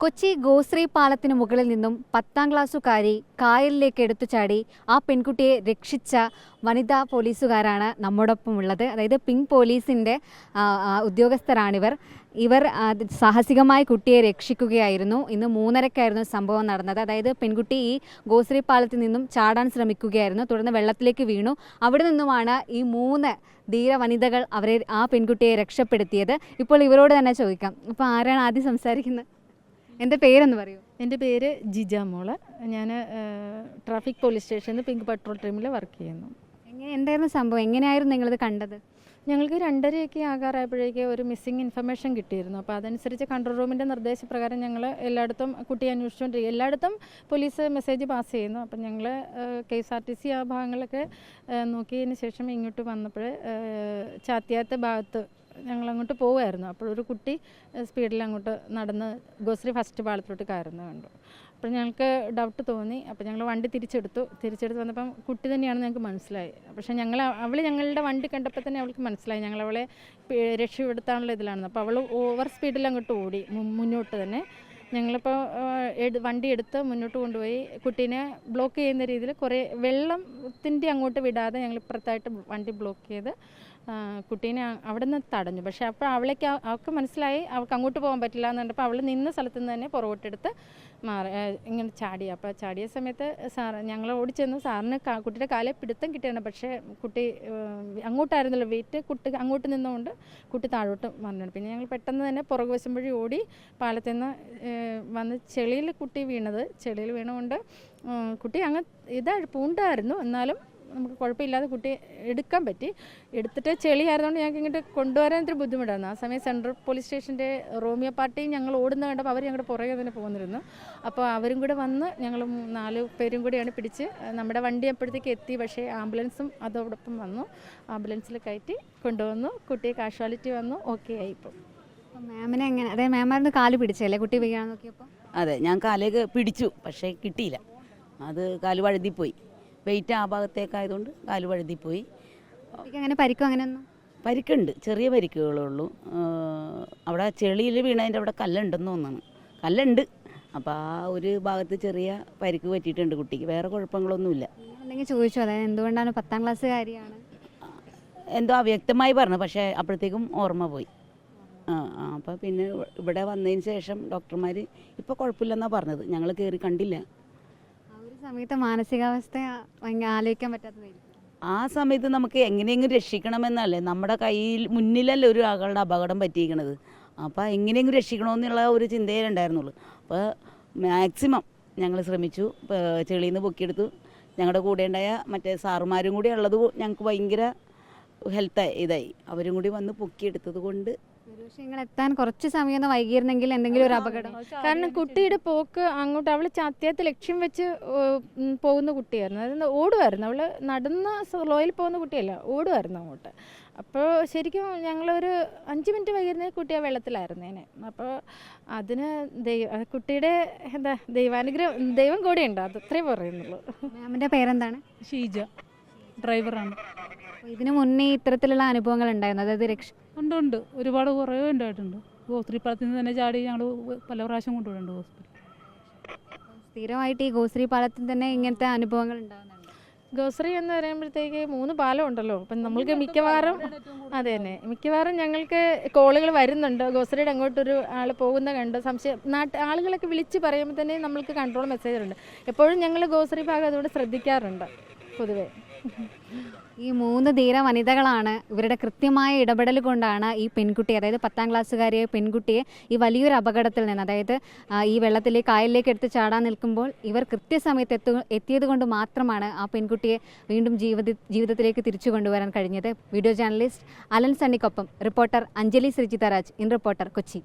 കൊച്ചി ഗോശ്രീ പാലത്തിന് മുകളിൽ നിന്നും പത്താം ക്ലാസ്സുകാരി കായലിലേക്ക് എടുത്തു ചാടി ആ പെൺകുട്ടിയെ രക്ഷിച്ച വനിതാ പോലീസുകാരാണ് നമ്മോടൊപ്പം ഉള്ളത് അതായത് പിങ്ക് പോലീസിന്റെ ഉദ്യോഗസ്ഥരാണിവർ. ഇവർ സാഹസികമായി കുട്ടിയെ രക്ഷിക്കുകയായിരുന്നു. ഇന്ന് മൂന്നരക്കായിരുന്നു സംഭവം നടന്നത്. അതായത് പെൺകുട്ടി ഈ ഗോശ്രീ പാലത്തിൽ നിന്നും ചാടാൻ ശ്രമിക്കുകയായിരുന്നു. തുടർന്ന് വെള്ളത്തിലേക്ക് വീണു. അവിടെ നിന്നുമാണ് ഈ മൂന്ന് ധീര വനിതകൾ അവരെ ആ പെൺകുട്ടിയെ രക്ഷപ്പെടുത്തിയത്. ഇപ്പോൾ ഇവരോട് തന്നെ ചോദിക്കാം. ഇപ്പോൾ ആരാണ് ആദ്യം സംസാരിക്കുന്നത്? എന്റെ പേരെന്ന് പറയൂ? എന്റെ പേര് ജിജ മോൾ. ഞാൻ ട്രാഫിക് പോലീസ് സ്റ്റേഷനിൽ പിങ്ക് പെട്രോൾ ടീമിൽ വർക്ക് ചെയ്യുന്നു. എങ്ങനെ എന്തായിരുന്നു സംഭവം? എങ്ങനെയായിരുന്നു നിങ്ങളിത് കണ്ടത്? ഞങ്ങൾക്ക് രണ്ടരയൊക്കെ ആകാറായപ്പോഴേക്ക് ഒരു മിസ്സിംഗ് ഇൻഫർമേഷൻ കിട്ടിയിരുന്നു. അപ്പോൾ അതനുസരിച്ച് കൺട്രോൾ റൂമിന്റെ നിർദ്ദേശപ്രകാരം ഞങ്ങൾ എല്ലായിടത്തും കുട്ടിയെ അന്വേഷിച്ചുകൊണ്ടിരിക്കും എല്ലായിടത്തും പോലീസ് മെസ്സേജ് പാസ് ചെയ്യുന്നു. അപ്പം ഞങ്ങൾ K S R T C ആ ഭാഗങ്ങളൊക്കെ നോക്കിയതിന് ശേഷം ഇങ്ങോട്ട് വന്നപ്പോൾ ചാത്തിയാത്ത ഭാഗത്ത് ഞങ്ങൾ അങ്ങോട്ട് പോവുമായിരുന്നു ഒരു കുട്ടി സ്പീഡിൽ അങ്ങോട്ട് നടന്ന് ഗോശ്രീ ഫസ്റ്റ് പാളത്തിലോട്ട് കയറുന്നത് കണ്ടു. അപ്പോൾ ഞങ്ങൾക്ക് ഡൗട്ട് തോന്നി. അപ്പോൾ ഞങ്ങൾ വണ്ടി തിരിച്ചെടുത്തു. തിരിച്ചെടുത്ത് വന്നപ്പം കുട്ടി തന്നെയാണ് ഞങ്ങൾക്ക് മനസ്സിലായി. പക്ഷേ ഞങ്ങൾ അവൾ ഞങ്ങളുടെ വണ്ടി കണ്ടപ്പോൾ തന്നെ അവൾക്ക് മനസ്സിലായി. ഞങ്ങൾ അവളെ രക്ഷപ്പെടുത്താനുള്ള ഇതിലാണെന്ന്. അപ്പോൾ അവൾ ഓവർ സ്പീഡിൽ അങ്ങോട്ട് ഓടി. മുന്നോട്ട് തന്നെ. ഞങ്ങളിപ്പോൾ വണ്ടി എടുത്ത് മുന്നോട്ട് കൊണ്ടുപോയി. കുട്ടീനെ ബ്ലോക്ക് ചെയ്യുന്ന രീതിയിൽ കുറേ വെള്ളത്തിന്റെ അങ്ങോട്ട് വിടാതെ ഞങ്ങൾ ഇപ്പുറത്തായിട്ട് വണ്ടി ബ്ലോക്ക് ചെയ്ത് കുട്ടീനെ അവിടെ നിന്ന് തടഞ്ഞു. പക്ഷേ അപ്പോൾ അവളേക്ക് അവൾക്ക് മനസ്സിലായി അവൾക്ക് അങ്ങോട്ട് പോകാൻ പറ്റില്ല എന്ന് പറഞ്ഞപ്പോൾ അവൾ നിന്ന സ്ഥലത്ത് നിന്ന് തന്നെ പുറകോട്ടെടുത്ത് മാറി ഇങ്ങനെ ചാടി. അപ്പോൾ ചാടിയ സമയത്ത് സാർ ഞങ്ങൾ ഓടിച്ചെന്ന് സാറിന് കുട്ടിയുടെ കാലെ പിടുത്തം കിട്ടിയാണ്. പക്ഷേ കുട്ടി അങ്ങോട്ടായിരുന്നല്ലോ വെയിറ്റ് കുട്ടി അങ്ങോട്ട് നിന്നുകൊണ്ട് കുട്ടി താഴോട്ട് വന്നു പിന്നെ ഞങ്ങൾ പെട്ടെന്ന് തന്നെ പുറകു വശം വഴി ഓടി പാലത്തിൽ നിന്ന് വന്ന് ചെളിയിൽ കുട്ടി വീണത്. ചെളിയിൽ വീണുകൊണ്ട് കുട്ടി അങ്ങ് ഇതാ പൂണ്ടായിരുന്നു. എന്നാലും നമുക്ക് കുഴപ്പമില്ലാതെ കുട്ടി എടുക്കാൻ പറ്റി. എടുത്തിട്ട് ചെളി ചെളിയായതുകൊണ്ട് ഞങ്ങൾക്ക് ഇങ്ങോട്ട് കൊണ്ടുവരാൻ ഇത്തിരി ബുദ്ധിമുട്ടായിരുന്നു. ആ സമയം സെൻട്രൽ പോലീസ് സ്റ്റേഷന്റെ റോമിയോ പാർട്ടിയും ഞങ്ങൾ ഓടുന്ന കണ്ടപ്പോൾ അവർ ഞങ്ങളുടെ പുറകെ തന്നെ പോന്നിരുന്നു. അപ്പോൾ അവരും കൂടെ വന്ന് ഞങ്ങൾ നാല് പേരും കൂടിയാണ് പിടിച്ച് നമ്മുടെ വണ്ടി അപ്പോഴത്തേക്ക് എത്തി. പക്ഷേ ആംബുലൻസും അതോടൊപ്പം വന്നു. ആംബുലൻസിൽ കയറ്റി കൊണ്ടുവന്നു. കുട്ടിയെ കാഷ്വാലിറ്റി വന്നു. ഓക്കെ ആയി ഇപ്പം മാമിനെ എങ്ങനെ? അതെ മാമായിരുന്നു കാൽ പിടിച്ചല്ലേ കുട്ടി വീഴാൻ നോക്കിയപ്പോൾ? അതെ ഞാൻ കാലേക്ക് പിടിച്ചു പക്ഷേ കിട്ടിയില്ല. അത് കാൽ വഴുതിപ്പോയി. വെയിറ്റ് ആ ഭാഗത്തേക്കായതുകൊണ്ട് കാൽ വഴുതിപ്പോയി. അങ്ങനെ പരിക്കും അങ്ങനെയൊന്നും? പരിക്കുണ്ട്. ചെറിയ പരിക്കുകളേ ഉള്ളൂ അവിടെ ചെളിയിൽ വീണതിന്റെ അവിടെ കല്ലുണ്ടെന്ന് തോന്നുന്നു. കല്ലുണ്ട്. അപ്പോൾ ആ ഒരു ഭാഗത്ത് ചെറിയ പരിക്ക് പറ്റിയിട്ടുണ്ട് കുട്ടിക്ക്. വേറെ കുഴപ്പങ്ങളൊന്നുമില്ല. എന്തെങ്കിലും ചോദിച്ചു? അതായത് എന്തുകൊണ്ടാണ് പത്താം ക്ലാസ്സുകാരിയാണ് എന്തോ അവ്യക്തമായി പറഞ്ഞു. പക്ഷേ അപ്പോഴത്തേക്കും ഓർമ്മ പോയി. ആ അപ്പം അപ്പോൾ പിന്നെ ഇവിടെ വന്നതിന് ശേഷം ഡോക്ടർമാർ ഇപ്പോൾ കുഴപ്പമില്ലെന്നാണ് പറഞ്ഞത്. ഞങ്ങൾ കയറി കണ്ടില്ല. സമയത്ത് മാനസികാവസ്ഥ ആലോചിക്കാൻ പറ്റാത്തതായിരിക്കും. ആ സമയത്ത് നമുക്ക് എങ്ങനെയെങ്കിലും രക്ഷിക്കണമെന്നല്ലേ? നമ്മുടെ കയ്യിൽ മുന്നിലല്ലേ ഒരു ആളുടെ അപകടം പറ്റിയിരിക്കണത്. അപ്പോൾ എങ്ങനെയെങ്കിലും രക്ഷിക്കണമെന്നുള്ള ഒരു ചിന്തയേ ഉണ്ടായിരുന്നുള്ളൂ. അപ്പോൾ മാക്സിമം ഞങ്ങൾ ശ്രമിച്ചു. ചെളിയിൽ നിന്ന് പൊക്കിയെടുത്തു. ഞങ്ങളുടെ കൂടെ ഉണ്ടായ മറ്റേ സാറുമാരും കൂടി ഉള്ളത് ഞങ്ങൾക്ക് ഭയങ്കര ഹെൽത്തായി ഇതായി. അവരും കൂടി വന്ന് പൊക്കിയെടുത്തത് കൊണ്ട് നിങ്ങൾ എത്താൻ കുറച്ച് സമയം ഒന്ന് വൈകിയിരുന്നെങ്കിൽ എന്തെങ്കിലും ഒരു അപകടം. കാരണം കുട്ടിയുടെ പോക്ക് അങ്ങോട്ട് അവൾ ചാത്യത്തെ ലക്ഷ്യം വെച്ച് പോകുന്ന കുട്ടിയായിരുന്നു. അതായത് ഓടുമായിരുന്നു അവൾ നടന്ന സ്ലോയിൽ പോകുന്ന കുട്ടിയല്ല ഓടുമായിരുന്നു അങ്ങോട്ട്. അപ്പോൾ ശരിക്കും ഞങ്ങളൊരു അഞ്ച് മിനിറ്റ് വൈകുന്നേ കുട്ടിയെ ആ വെള്ളത്തിലായിരുന്നേനെ. അപ്പോൾ അതിന് ദൈവ കുട്ടിയുടെ എന്താ ദൈവാനുഗ്രഹം ദൈവം കൂടെയുണ്ട്. അത് അത്രേ പറയുന്നുള്ളൂ. മാമിന്റെ പേരെന്താണ്? ഷീജ. ഡ്രൈവറാണ്. ഇതിനു മുന്നേ ഇത്തരത്തിലുള്ള അനുഭവങ്ങൾ ഉണ്ടായിരുന്നു. അതായത് രക്ഷ ഉണ്ട് ഉണ്ട്. ഒരുപാട് കുറേ ഉണ്ടായിട്ടുണ്ട്. ഗോസ്ത്രീപ്പാളത്തിൽ നിന്ന് തന്നെ ചാടി ഞങ്ങൾ പല പ്രാവശ്യം കൊണ്ടുപോയിട്ടുണ്ട് ഹോസ്പിറ്റലിൽ. സ്ഥിരമായിട്ട് ഈ ഗോശ്രീ പാലത്തിൽ തന്നെ ഇങ്ങനത്തെ അനുഭവങ്ങൾ ഉണ്ടാകുന്നുണ്ട് ഗോസറി എന്ന് പറയുമ്പോഴത്തേക്ക് മൂന്ന് പാലം ഉണ്ടല്ലോ. അപ്പം നമ്മൾക്ക് മിക്കവാറും അതെ തന്നെ. മിക്കവാറും ഞങ്ങൾക്ക് കോളുകൾ വരുന്നുണ്ട്. ഗോസറിയുടെ അങ്ങോട്ടൊരു ആൾ പോകുന്ന കണ്ട് സംശയം നാട്ട് ആളുകളൊക്കെ വിളിച്ച് പറയുമ്പോൾ തന്നെ നമ്മൾക്ക് കൺട്രോൾ മെസ്സേജുണ്ട് എപ്പോഴും ഞങ്ങൾ ഗോസറി ഭാഗം അതുകൊണ്ട് ശ്രദ്ധിക്കാറുണ്ട് പൊതുവേ. ഈ മൂന്ന് ധീര വനിതകളാണ് ഇവരുടെ കൃത്യമായ ഇടപെടൽ കൊണ്ടാണ് ഈ പെൺകുട്ടി അതായത് പത്താം ക്ലാസ്സുകാരിയെ പെൺകുട്ടിയെ ഈ വലിയൊരു അപകടത്തിൽ നിന്ന് അതായത് ഈ വെള്ളത്തിലേക്ക് കായലിലേക്ക് എടുത്ത് ചാടാൻ നിൽക്കുമ്പോൾ ഇവർ കൃത്യസമയത്ത് എത്തു എത്തിയത് കൊണ്ട് മാത്രമാണ് ആ പെൺകുട്ടിയെ വീണ്ടും ജീവിത ജീവിതത്തിലേക്ക് തിരിച്ചു കൊണ്ടുവരാൻ കഴിഞ്ഞത്. Video journalist Alan സണ്ണിക്കൊപ്പം reporter Anjali Sreejitharaj in reporter Kochi.